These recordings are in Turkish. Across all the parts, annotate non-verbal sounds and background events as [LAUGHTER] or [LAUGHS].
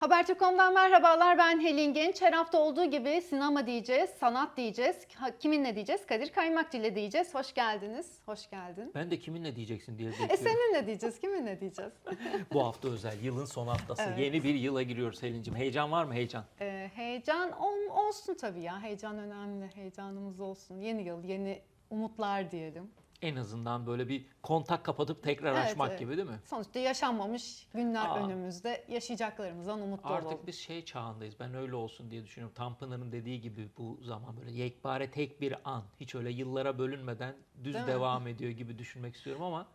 Habertürk.com'dan merhabalar ben Helin Genç. Her hafta olduğu gibi sinema diyeceğiz, sanat diyeceğiz. Ha- Kiminle diyeceğiz? Kadir Kaymakçı ile diyeceğiz. Hoş geldiniz. Hoş geldin. Ben de kiminle diyeceksin diye E bekliyorum. seninle diyeceğiz. Kiminle diyeceğiz? [LAUGHS] Bu hafta özel, yılın son haftası. Evet. Yeni bir yıla giriyoruz Helin'cim. Heyecan var mı heyecan? Ee, heyecan ol- olsun tabii ya. Heyecan önemli. Heyecanımız olsun. Yeni yıl, yeni umutlar diyelim. En azından böyle bir kontak kapatıp tekrar Evet, açmak evet. gibi değil mi? Sonuçta yaşanmamış günler Aa. önümüzde. Yaşayacaklarımızdan umutlu Artık olalım. biz şey çağındayız. Ben öyle olsun diye düşünüyorum. Tanpınar'ın dediği gibi bu zaman böyle yekpare tek bir an. Hiç öyle yıllara bölünmeden düz Değil mi? devam ediyor gibi düşünmek istiyorum ama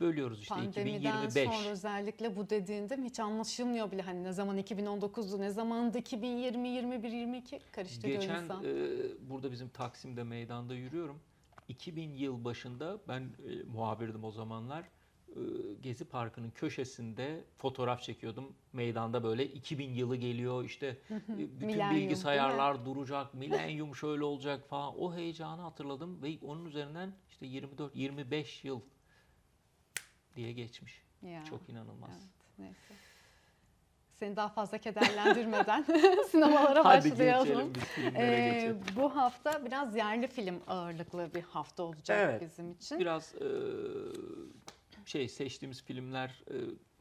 bölüyoruz işte Pandemiden 2025. sonra özellikle bu dediğinde hiç anlaşılmıyor bile hani ne zaman 2019'du ne zamandı 2020 21 22 karıştırıyor Geçen insan. e, burada bizim Taksim'de meydanda yürüyorum. 2000 yıl başında ben e, muhabirdim o zamanlar. E, Gezi Parkı'nın köşesinde fotoğraf çekiyordum. Meydanda böyle 2000 yılı geliyor işte e, bütün bilgisayarlar duracak, milenyum şöyle olacak falan. O heyecanı hatırladım ve onun üzerinden işte 24 25 yıl diye geçmiş. Ya, Çok inanılmaz. Evet, neyse. Seni daha fazla kederlendirmeden [LAUGHS] sinemalara Hadi başlayalım. geçelim Ee, bu hafta biraz yerli film ağırlıklı bir hafta olacak Evet, bizim için. Biraz e, şey seçtiğimiz filmler e,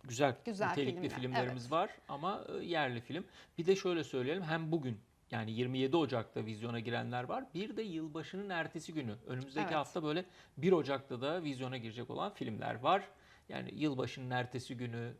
güzel, Güzel nitelikli filmler, filmlerimiz evet. var ama e, yerli film. Bir de şöyle söyleyelim hem bugün yani 27 Ocak'ta vizyona girenler var. Bir de yılbaşının ertesi günü. Önümüzdeki Evet. hafta böyle 1 Ocak'ta da vizyona girecek olan filmler var. Yani yılbaşının ertesi günü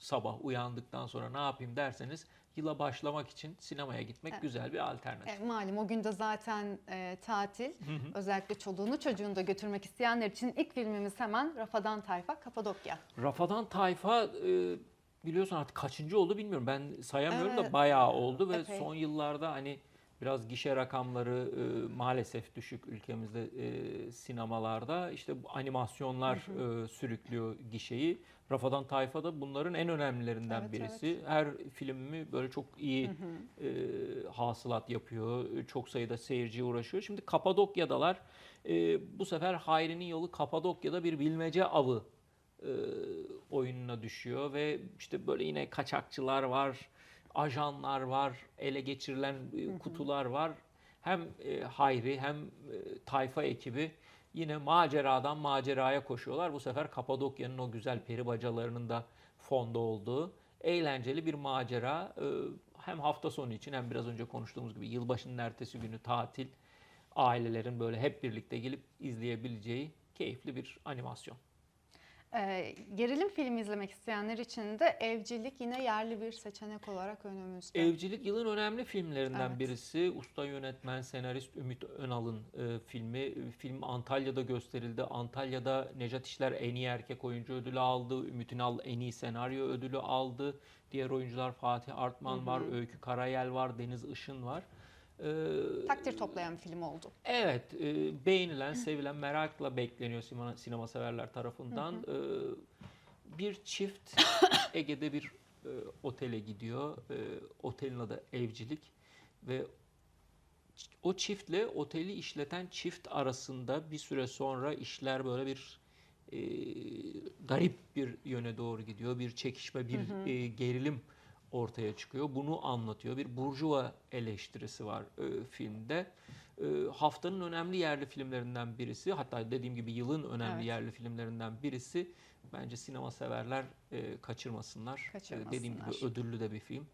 sabah uyandıktan sonra ne yapayım derseniz yıla başlamak için sinemaya gitmek Evet. güzel bir alternatif. E, malum o gün de zaten e, tatil. Özellikle çoluğunu çocuğunu da götürmek isteyenler için ilk filmimiz hemen Rafadan Tayfa Kapadokya. Rafadan Tayfa e, biliyorsun artık kaçıncı oldu bilmiyorum. Ben sayamıyorum Evet. da bayağı oldu ve Epey. son yıllarda hani biraz gişe rakamları e, maalesef düşük ülkemizde e, sinemalarda. İşte bu animasyonlar e, sürüklüyor gişeyi. Rafadan Tayfa da bunların en önemlilerinden Evet, birisi. Her filmi böyle çok iyi e, hasılat yapıyor. Çok sayıda seyirciye uğraşıyor. Şimdi Kapadokya'dalar. E, bu sefer Hayri'nin yolu Kapadokya'da bir bilmece avı e, oyununa düşüyor ve işte böyle yine kaçakçılar var, ajanlar var, ele geçirilen e, kutular var. Hem e, Hayri hem e, Tayfa ekibi yine maceradan maceraya koşuyorlar. Bu sefer Kapadokya'nın o güzel peri bacalarının da fonda olduğu eğlenceli bir macera. E, hem hafta sonu için hem biraz önce konuştuğumuz gibi yılbaşının ertesi günü tatil ailelerin böyle hep birlikte gelip izleyebileceği keyifli bir animasyon. E, gerilim filmi izlemek isteyenler için de Evcilik yine yerli bir seçenek olarak önümüzde. Evcilik yılın önemli filmlerinden Evet. birisi. Usta yönetmen, senarist Ümit Önal'ın e, filmi. Film Antalya'da gösterildi. Antalya'da Necat İşler en iyi erkek oyuncu ödülü aldı. Ümit Önal en iyi senaryo ödülü aldı. Diğer oyuncular Fatih Artman var, Öykü Karayel var, Deniz Işın var. Ee, Takdir toplayan bir film oldu. Evet, e, beğenilen, sevilen, merakla bekleniyor sinema, sinema severler tarafından. E, bir çift Ege'de bir e, otele gidiyor. E, otelin adı Evcilik ve o çiftle oteli işleten çift arasında bir süre sonra işler böyle bir e, garip bir yöne doğru gidiyor. Bir çekişme, bir e, gerilim ortaya çıkıyor. Bunu anlatıyor. Bir burjuva eleştirisi var e, filmde. E, haftanın önemli yerli filmlerinden birisi. Hatta dediğim gibi yılın önemli Evet. yerli filmlerinden birisi. Bence sinema severler e, kaçırmasınlar. E, dediğim gibi Kaçırmasınlar. ödüllü de bir film.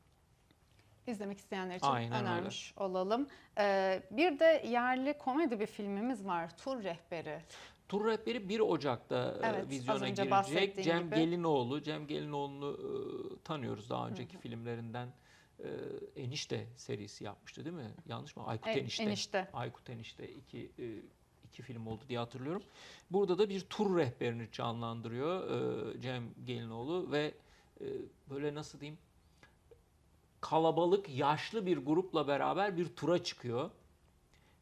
İzlemek isteyenler için Aynen öyle. önermiş olalım. E, bir de yerli komedi bir filmimiz var. Tur Rehberi. Tur rehberi 1 Ocak'ta e, Evet, vizyona girecek. Cem gibi. Gelinoğlu. Cem Gelinoğlu'nu e, tanıyoruz daha önceki filmlerinden. E, Enişte serisi yapmıştı değil mi? Yanlış mı? Aykut E, Enişte. Enişte. Aykut Enişte iki, e, iki film oldu diye hatırlıyorum. Burada da bir tur rehberini canlandırıyor e, Cem Gelinoğlu ve e, böyle nasıl diyeyim kalabalık yaşlı bir grupla beraber bir tura çıkıyor.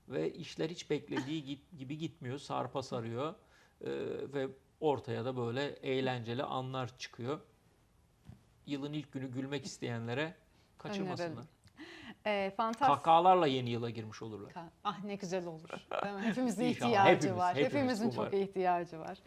Ve işler hiç beklediği gibi gitmiyor. Sarpa sarıyor. E, ve ortaya da böyle eğlenceli anlar çıkıyor. Yılın ilk günü gülmek isteyenlere kaçırmasınlar. Önerelim. E, fantastik. Kahkahalarla yeni yıla girmiş olurlar. Ah ne güzel olur. Değil mi? Hepimizin ihtiyacı Hepimiz, var. hepimiz Hepimizin çok umarım. ihtiyacı var.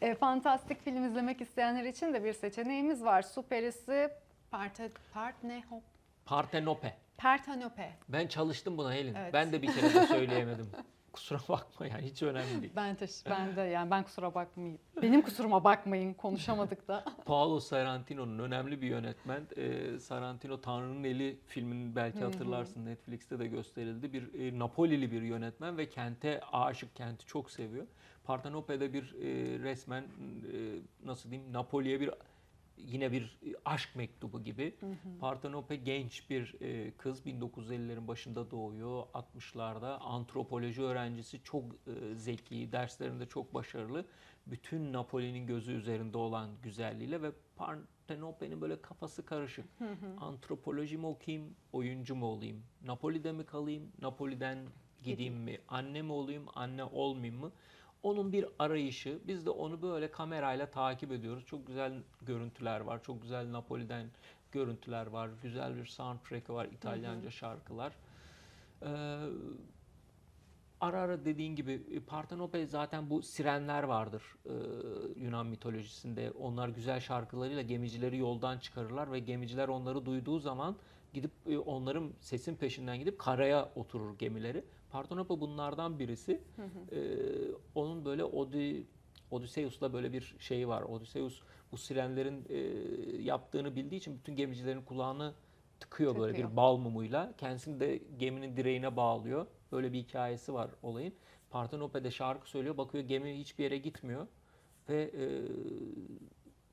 E, fantastik film izlemek isteyenler için de bir seçeneğimiz var. Su Perisi Parte, part ne hop? Partenope. Partenope. Ben çalıştım buna Helin. Evet. Ben de bir kere de [LAUGHS] söyleyemedim. Kusura bakma yani hiç önemli değil. Ben teş- ben de yani ben kusura bakmayın. Benim kusuruma bakmayın konuşamadık da. [LAUGHS] Paolo Sorrentino'nun önemli bir yönetmen. Ee, Sorrentino Tanrı'nın Eli filmini belki hatırlarsın Netflix'te de gösterildi. Bir e, Napolili bir yönetmen ve kente aşık, kenti çok seviyor. Partenope'de bir e, resmen e, nasıl diyeyim Napoli'ye bir yine bir e, aşk mektubu gibi. Partenope genç bir e, kız 1950'lerin başında doğuyor. 60'larda antropoloji öğrencisi çok e, zeki, derslerinde çok başarılı. Bütün Napoli'nin gözü üzerinde olan güzelliğiyle ve Partenope'nin böyle kafası karışık. Antropoloji mi okuyayım, oyuncu mu olayım? Napoli'de mi kalayım, Napoli'den gideyim mi? Anne mi olayım, anne olmayayım mı? Onun bir arayışı. Biz de onu böyle kamerayla takip ediyoruz. Çok güzel görüntüler var. Çok güzel Napoli'den görüntüler var. Güzel bir soundtrack'ı var. İtalyanca şarkılar. Ee, ara ara dediğin gibi e, Partenope zaten bu sirenler vardır e, Yunan mitolojisinde. Onlar güzel şarkılarıyla gemicileri yoldan çıkarırlar ve gemiciler onları duyduğu zaman gidip e, onların sesin peşinden gidip karaya oturur gemileri. Partenope bunlardan birisi. E, onun böyle Odi, Odysseus'la böyle bir şeyi var. Odysseus bu sirenlerin e, yaptığını bildiği için bütün gemicilerin kulağını tıkıyor böyle Tıkıyor. bir bal mumuyla. Kendisini de geminin direğine bağlıyor. Böyle bir hikayesi var olayın. Partenope'de şarkı söylüyor. Bakıyor gemi hiçbir yere gitmiyor. Ve e,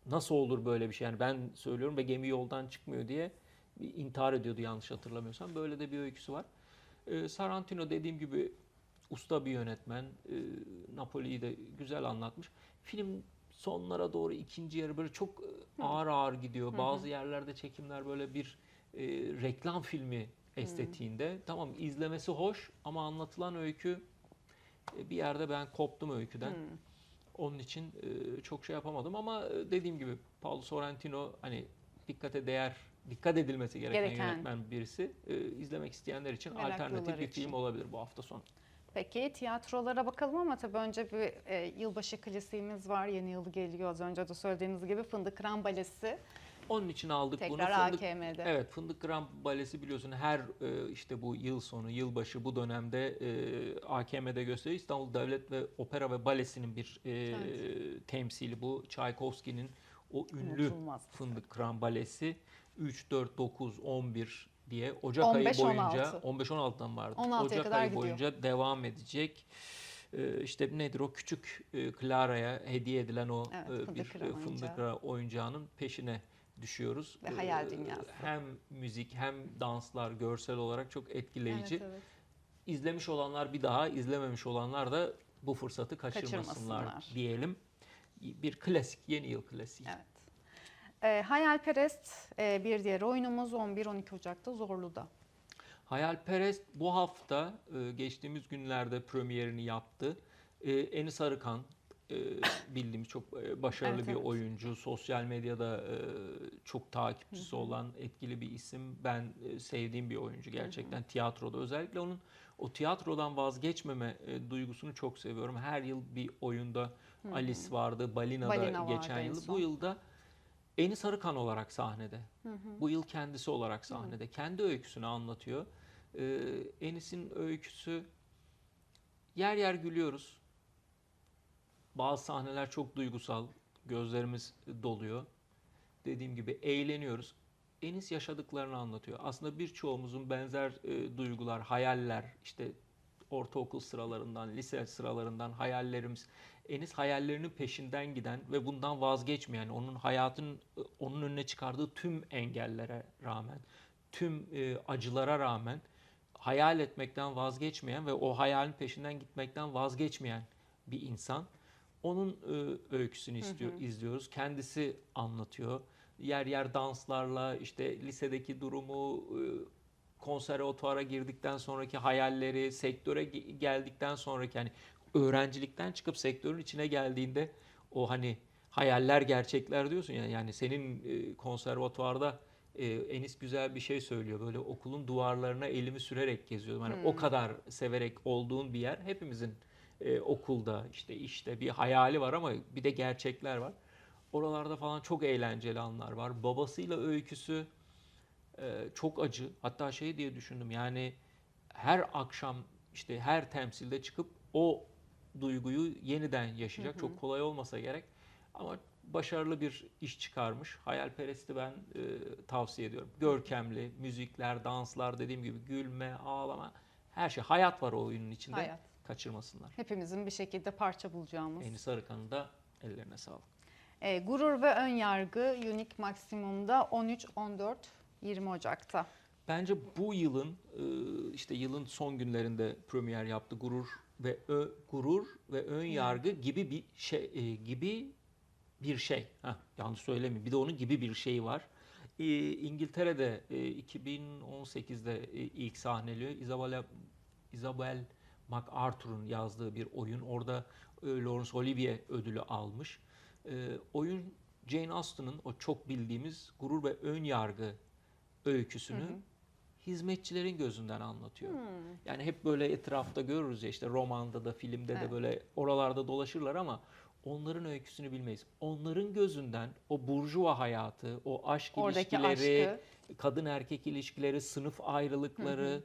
nasıl olur böyle bir şey? Yani ben söylüyorum ve gemi yoldan çıkmıyor diye intihar ediyordu yanlış hatırlamıyorsam. Böyle de bir öyküsü var. E, Sarantino dediğim gibi usta bir yönetmen. E, Napoli'yi de güzel anlatmış. Film sonlara doğru ikinci yarı böyle çok e, ağır ağır gidiyor. Bazı yerlerde çekimler böyle bir e, reklam filmi estetiğinde. Tamam izlemesi hoş ama anlatılan öykü e, bir yerde ben koptum öyküden. Onun için e, çok şey yapamadım ama dediğim gibi Paolo Sorrentino hani dikkate değer, dikkat edilmesi gereken, Gereken. yönetmen birisi. E, izlemek isteyenler için Meraklılar alternatif bir için. film olabilir bu hafta sonu. Peki tiyatrolara bakalım ama tabii önce bir e, yılbaşı klasiğimiz var. Yeni yıl geliyor az önce de söylediğiniz gibi Fındık Kıran Balesi. Onun için aldık bunu. Tekrar AKM'de. Evet Fındık Kıran Balesi biliyorsun her e, işte bu yıl sonu, yılbaşı bu dönemde e, AKM'de gösteriyor. İstanbul Devlet ve Opera ve Balesi'nin bir e, Evet. temsili bu. Çaykovski'nin o ünlü Unutulmaz. Fındık Kıran Balesi 3, 4, 9, 11 diye Ocak 15, ayı boyunca 16. 15-16'dan vardı. 16'ya Ocak ayı gidiyor. boyunca devam edecek. E, işte nedir o küçük e, Clara'ya hediye edilen o Evet, e, fındık bir fındık oyuncağı. oyuncağının peşine düşüyoruz. Ve hayal Ee, dünyası. Hem müzik hem danslar görsel olarak çok etkileyici. Evet, evet. İzlemiş olanlar bir daha, izlememiş olanlar da bu fırsatı kaçırmasınlar, Kaçırmasınlar. diyelim. Bir klasik, yeni yıl klasiği. Evet. E, Hayalperest e, bir diğer oyunumuz 11-12 Ocak'ta Zorlu'da. Hayalperest bu hafta e, geçtiğimiz günlerde premierini yaptı. E, Enis Arıkan e, bildiğimiz çok e, başarılı Evet, bir evet. oyuncu. Sosyal medyada e, çok takipçisi olan etkili bir isim. Ben e, sevdiğim bir oyuncu gerçekten tiyatroda. Özellikle onun o tiyatrodan vazgeçmeme e, duygusunu çok seviyorum. Her yıl bir oyunda Alice vardı, Balina'da Balina vardı geçen en yıl. Bu yılda Enis Arıkan olarak sahnede. Bu yıl kendisi olarak sahnede. Kendi öyküsünü anlatıyor. Ee, Enis'in öyküsü yer yer gülüyoruz. Bazı sahneler çok duygusal. Gözlerimiz doluyor. Dediğim gibi eğleniyoruz. Enis yaşadıklarını anlatıyor. Aslında birçoğumuzun benzer e, duygular, hayaller, işte ortaokul sıralarından, lise sıralarından hayallerimiz. Enis hayallerinin peşinden giden ve bundan vazgeçmeyen, onun hayatın onun önüne çıkardığı tüm engellere rağmen, tüm e, acılara rağmen hayal etmekten vazgeçmeyen ve o hayalin peşinden gitmekten vazgeçmeyen bir insan. Onun e, öyküsünü istiyor, izliyoruz. Kendisi anlatıyor. Yer yer danslarla işte lisedeki durumu, e, konservatuara girdikten sonraki hayalleri, sektöre ge- geldikten sonraki hani öğrencilikten çıkıp sektörün içine geldiğinde o hani hayaller gerçekler diyorsun ya yani senin e, konservatuvarda e, Enis güzel bir şey söylüyor. Böyle okulun duvarlarına elimi sürerek geziyordum. Hani o kadar severek olduğun bir yer hepimizin e, okulda işte işte bir hayali var ama bir de gerçekler var. Oralarda falan çok eğlenceli anlar var. Babasıyla öyküsü e, çok acı. Hatta şey diye düşündüm yani her akşam işte her temsilde çıkıp o duyguyu yeniden yaşayacak. Çok kolay olmasa gerek ama başarılı bir iş çıkarmış. Hayalperest'i ben e, tavsiye ediyorum. Görkemli, müzikler, danslar dediğim gibi gülme, ağlama her şey. Hayat var o oyunun içinde. Hayat. Kaçırmasınlar. Hepimizin bir şekilde parça bulacağımız. Enis Arıkan'ın da ellerine sağlık. E, gurur ve ön yargı Unique Maksimum'da 13, 14, 20 Ocak'ta. Bence bu yılın e, işte yılın son günlerinde premier yaptı gurur ve ö, gurur ve ön yargı gibi bir şey e, gibi bir şey. Heh, yanlış söylemeyeyim. Bir de onun gibi bir şey var. E, İngiltere'de e, 2018'de e, ilk sahneliyor. Isabella Isabel MacArthur'un yazdığı bir oyun. Orada Laurence Olivier ödülü almış. Oyun Jane Austen'ın o çok bildiğimiz gurur ve ön yargı öyküsünü hizmetçilerin gözünden anlatıyor. Yani hep böyle etrafta görürüz ya işte romanda da filmde de Evet. böyle oralarda dolaşırlar ama onların öyküsünü bilmeyiz. Onların gözünden o burjuva hayatı, o aşk Oradaki ilişkileri, aşkı. kadın erkek ilişkileri, sınıf ayrılıkları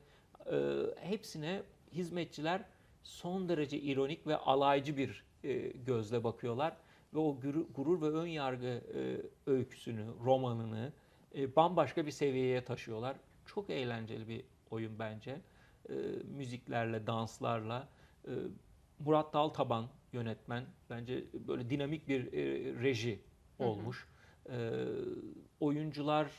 e, hepsine hizmetçiler son derece ironik ve alaycı bir e, gözle bakıyorlar ve o gurur, gurur ve ön yargı e, öyküsünü, romanını e, bambaşka bir seviyeye taşıyorlar. Çok eğlenceli bir oyun bence. E, müziklerle, danslarla. E, Murat Daltaban yönetmen. Bence böyle dinamik bir e, reji olmuş. E, oyuncular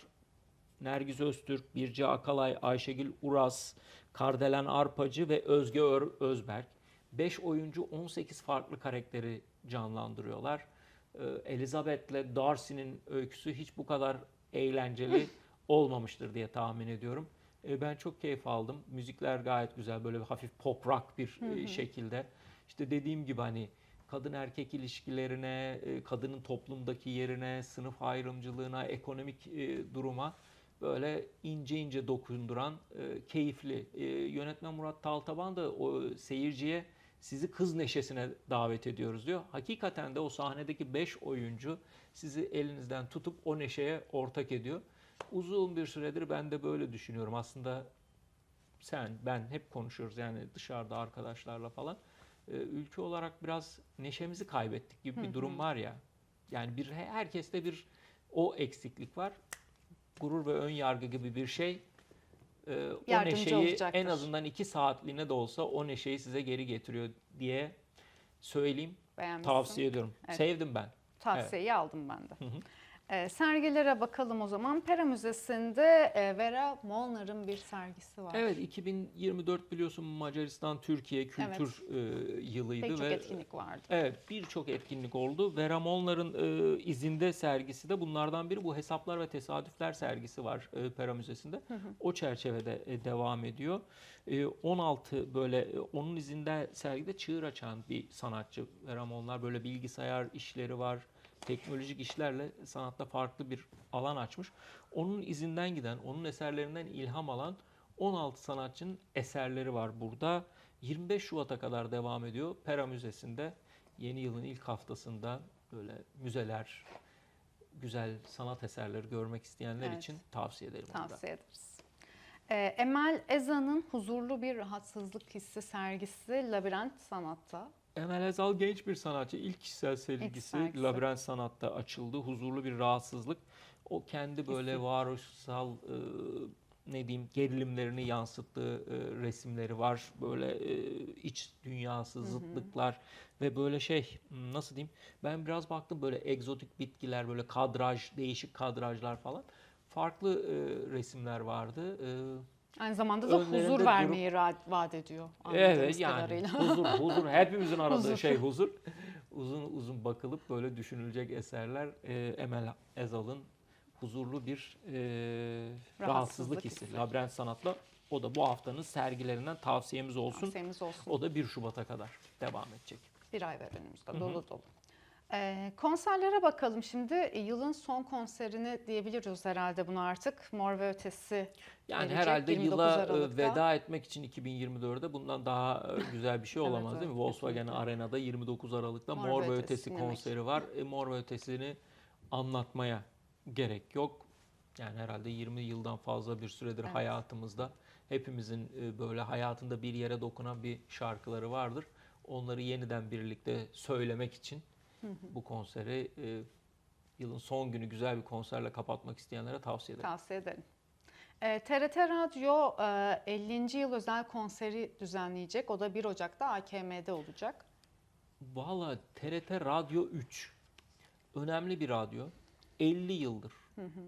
Nergiz Öztürk, Birce Akalay, Ayşegül Uras, Kardelen Arpacı ve Özge Ör- Özberk. 5 oyuncu 18 farklı karakteri canlandırıyorlar. Ee, Elizabeth'le Darcy'nin öyküsü hiç bu kadar eğlenceli olmamıştır diye tahmin ediyorum. Ee, Ben çok keyif aldım. Müzikler gayet güzel. Böyle bir hafif pop rock bir e, şekilde. İşte dediğim gibi hani kadın erkek ilişkilerine, e, kadının toplumdaki yerine, sınıf ayrımcılığına, ekonomik e, duruma böyle ince ince dokunduran e, keyifli. E, yönetmen Murat Taltaban da o seyirciye sizi kız neşesine davet ediyoruz diyor. Hakikaten de o sahnedeki 5 oyuncu sizi elinizden tutup o neşeye ortak ediyor. Uzun bir süredir ben de böyle düşünüyorum. Aslında sen, ben hep konuşuyoruz yani dışarıda arkadaşlarla falan. Ee, ülke olarak biraz neşemizi kaybettik gibi bir durum var ya. Yani bir herkeste bir o eksiklik var. Gurur ve ön yargı gibi bir şey. Ee, o Yardımcı neşeyi olacaktır. en azından iki saatliğine de olsa o neşeyi size geri getiriyor diye söyleyeyim. Beğenmişsin. Tavsiye ediyorum. Evet. Sevdim ben. Tavsiyeyi aldım ben de. Hı hı. Ee, sergilere bakalım o zaman. Pera Müzesi'nde e, Vera Molnar'ın bir sergisi var. Evet 2024 biliyorsun Macaristan Türkiye kültür e, yılıydı Pek çok ve etkinlik vardı. Evet birçok etkinlik oldu. Vera Molnar'ın e, izinde sergisi de bunlardan biri. Bu Hesaplar ve Tesadüfler sergisi var e, Pera Müzesi'nde. O çerçevede e, devam ediyor. E, 16 böyle e, onun izinde sergide çığır açan bir sanatçı Vera Molnar. Böyle bilgisayar işleri var. Teknolojik işlerle sanatta farklı bir alan açmış. Onun izinden giden, onun eserlerinden ilham alan 16 sanatçının eserleri var burada. 25 Şubat'a kadar devam ediyor. Pera Müzesi'nde yeni yılın ilk haftasında böyle müzeler, güzel sanat eserleri görmek isteyenler Evet. için tavsiye ederim. Tavsiye ederiz. Ee, Emel Ezan'ın huzurlu bir rahatsızlık hissi sergisi Labirent Sanat'ta. Emel Ezal genç bir sanatçı. İlk kişisel sergisi sergisi. Labirent Sanat'ta açıldı. Huzurlu bir rahatsızlık. O kendi böyle Hissi. varoluşsal e, ne diyeyim gerilimlerini yansıttığı e, resimleri var. Böyle e, iç dünyası, zıtlıklar ve böyle şey hmm, nasıl diyeyim? Ben biraz baktım böyle egzotik bitkiler, böyle kadraj, değişik kadrajlar falan. Farklı e, resimler vardı. E, Aynı zamanda da huzur durup- vermeyi vaat ediyor. Evet yani kadarıyla. huzur, huzur hepimizin aradığı Huzur. şey huzur. Uzun uzun bakılıp böyle düşünülecek eserler e, Emel Ezal'ın huzurlu bir e, rahatsızlık, Rahatsızlık hissi. Labirent Sanat'la o da bu haftanın sergilerinden tavsiyemiz olsun. Tavsiyemiz olsun. O da 1 Şubat'a kadar devam edecek. Bir ay var önümüzde. Dolu dolu. Ee, konserlere bakalım şimdi. E, Yılın son konserini diyebiliriz herhalde bunu artık. Mor ve Ötesi Yani Gelecek herhalde 29 yıla e, Aralık'ta. veda etmek için 2024'de bundan daha e, güzel bir şey [LAUGHS] olamaz evet, değil mi? Volkswagen. Arena'da 29 Aralık'ta Mor Mor, ve Ötesi Ötesi konseri var. E, Mor ve Ötesi'ni anlatmaya gerek yok. Yani herhalde 20 yıldan fazla bir süredir Evet. hayatımızda hepimizin böyle hayatında bir yere dokunan bir şarkıları vardır. Onları yeniden birlikte söylemek için bu konseri e, yılın son günü güzel bir konserle kapatmak isteyenlere tavsiye ederim. Tavsiye ederim. Ee, TRT Radyo e, 50. yıl özel konseri düzenleyecek. O da 1 Ocak'ta AKM'de olacak. Valla TRT Radyo 3 önemli bir radyo. 50 yıldır.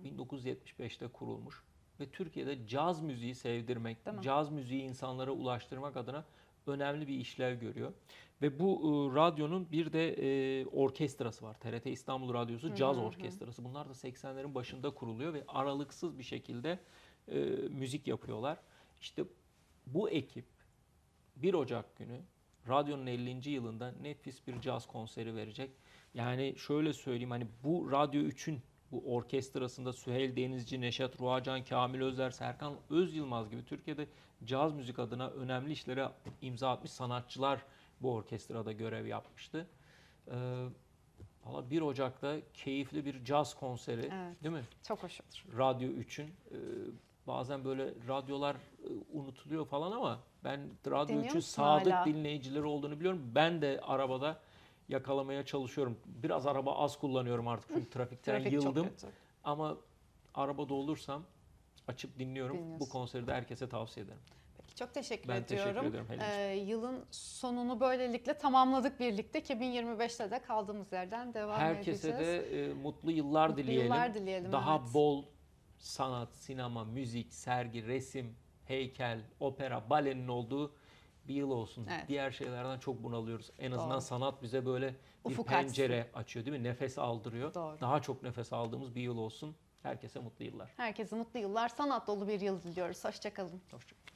1975'te kurulmuş ve Türkiye'de caz müziği sevdirmek, caz müziği insanlara ulaştırmak adına önemli bir işlev görüyor. Ve bu e, radyonun bir de e, orkestrası var. TRT İstanbul Radyosu Caz Orkestrası. Bunlar da 80'lerin başında kuruluyor ve aralıksız bir şekilde e, müzik yapıyorlar. İşte bu ekip 1 Ocak günü radyonun 50. yılında nefis bir caz konseri verecek. Yani şöyle söyleyeyim hani bu Radyo 3'ün bu orkestrasında Süheyl Denizci, Neşet Ruhacan, Kamil Özler, Serkan Özyılmaz gibi Türkiye'de caz müzik adına önemli işlere imza atmış sanatçılar bu orkestrada görev yapmıştı. Ee, Valla 1 Ocak'ta keyifli bir caz konseri Evet. değil mi? Çok hoş olur. Radyo 3'ün. Ee, bazen böyle radyolar e, unutuluyor falan ama ben Radyo Dinliyor 3'ün musun sadık hala? dinleyicileri olduğunu biliyorum. Ben de arabada yakalamaya çalışıyorum. Biraz araba az kullanıyorum artık çünkü trafikten Trafik çok yıldım. kötü. Ama arabada olursam açıp dinliyorum. Bu Dinliyorsun. konseri de herkese tavsiye ederim. Peki, çok teşekkür Ben ediyorum. teşekkür Helin'ciğim. Ee, yılın sonunu böylelikle tamamladık birlikte. 2025'te de kaldığımız yerden devam Herkese edeceğiz. de e, mutlu yıllar Mutlu dileyelim. yıllar dileyelim, Daha evet. bol sanat, sinema, müzik, sergi, resim, heykel, opera, balenin olduğu bir yıl olsun. Evet. Diğer şeylerden çok bunalıyoruz. En azından Doğru. sanat bize böyle bir Ufuk pencere açıyor değil mi? Nefes aldırıyor. Doğru. Daha çok nefes aldığımız bir yıl olsun. Herkese mutlu yıllar. Herkese mutlu yıllar, sanat dolu bir yıl diliyoruz. Hoşçakalın. Hoşçakalın.